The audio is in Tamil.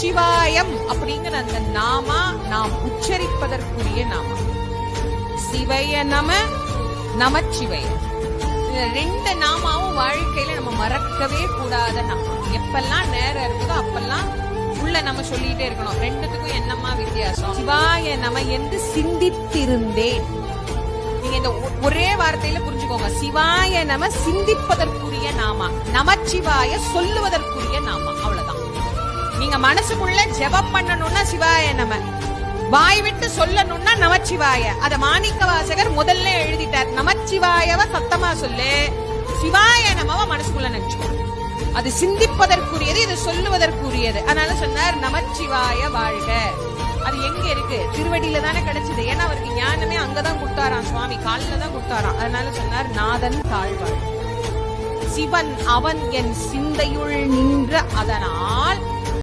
நமச்சிவாயம் அப்படிங்கிற அந்த நாமா நாம் உச்சரிப்பதற்குரிய நாமா. சிவய நம நமச்சிவய. ரெண்டு நாமாவும் வாழ்க்கையில நம்ம மறக்கவே கூடாத நாமா. எப்பெல்லாம் நேரம் இருக்குதோ அப்பெல்லாம் உள்ள நம்ம சொல்லிட்டே இருக்கணும். ரெண்டுத்துக்கும் என்னம்மா வித்தியாசம்? சிவாய நம என்று சிந்தித்திருந்தேன். நீங்க இந்த ஒ- ஒரே வார்த்தையில புரிஞ்சுக்கோங்க. சிவாய நம சிந்திப்பதற்குரிய நாமா. நமச்சிவாய சொல்லுவதற்குரிய நீங்க மனசுக்குள்ள ஜெபம் பண்ணணும்னா சிவாய நம. வாய் விட்டு சொல்லணும்னா நமச்சிவாய அத மாணிக்க வாசகர் முதல்ல எழுதிட்டார். நமச்சிவாயவ சத்தமா சொல்லு. சிவாய நமவ மனசுக்குள்ள நினைச்சுக்கோ. அது சிந்திப்பதற்குரியது இது சொல்லுவதற்குரியது. அதனால சொன்னார் நமச்சிவாய வாழ்க. அது எங்க இருக்கு? திருவடியில தானே கிடைச்சது. ஏன்னா அவருக்கு ஞானமே அங்கதான் கொடுத்தாராம் சுவாமி. காலில தான் கொடுத்தாராம். அதனால சொன்னார் நாதன் தாழ்வாள் சிவன் அவன் என் சிந்தையுள் நின்ற அதனால்